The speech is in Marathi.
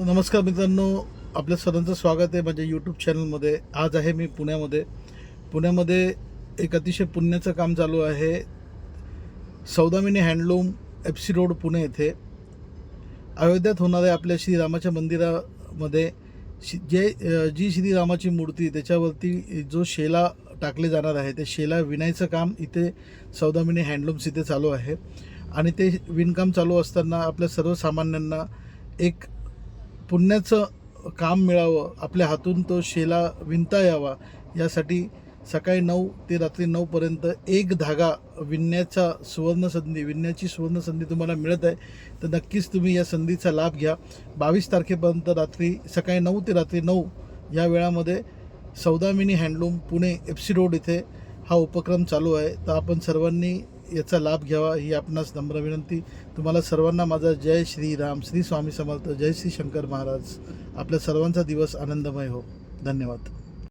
नमस्कार मित्रांनो आपल्या सर्वांचं स्वागत आहे माझ्या यूट्यूब चॅनलमध्ये आज आहे मी पुण्यामध्ये. पुण्यामध्ये एक अतिशय पुण्याचं काम चालू आहे. Saudamini handloom F C road Pune येथे. अयोध्यात होणाऱ्या आपल्या श्रीरामाच्या मंदिरामध्ये शि जे जी श्रीरामाची मूर्ती त्याच्यावरती जो शेला टाकले जाणार आहे ते शेला विणायचं काम इथे सौदामिनी हँडलूम्स इथे चालू आहे. आणि ते विणकाम चालू असताना आपल्या सर्वसामान्यांना एक पुण्याचं काम मिळावं आपल्या हातून तो शेला विणता यावा यासाठी सकाळी नऊ ते रात्री नऊपर्यंत एक धागा विणण्याचा सुवर्णसंधी विणण्याची सुवर्णसंधी तुम्हाला मिळत आहे तर नक्कीच तुम्ही या संधीचा लाभ घ्या. बावीस तारखेपर्यंत रात्री सकाळी नऊ ते रात्री नऊ या वेळामध्ये Saudamini handloom Pune F C road इथे हा उपक्रम चालू आहे. तर आपण सर्वांनी याचा लाभ घ्यावा ही आपणास नम्र विनंती. तुम्हाला सर्वांना माझा जय श्री राम श्री स्वामी समर्थ जय श्री शंकर महाराज. आपल्या सर्वांचा दिवस आनंदमय हो. धन्यवाद.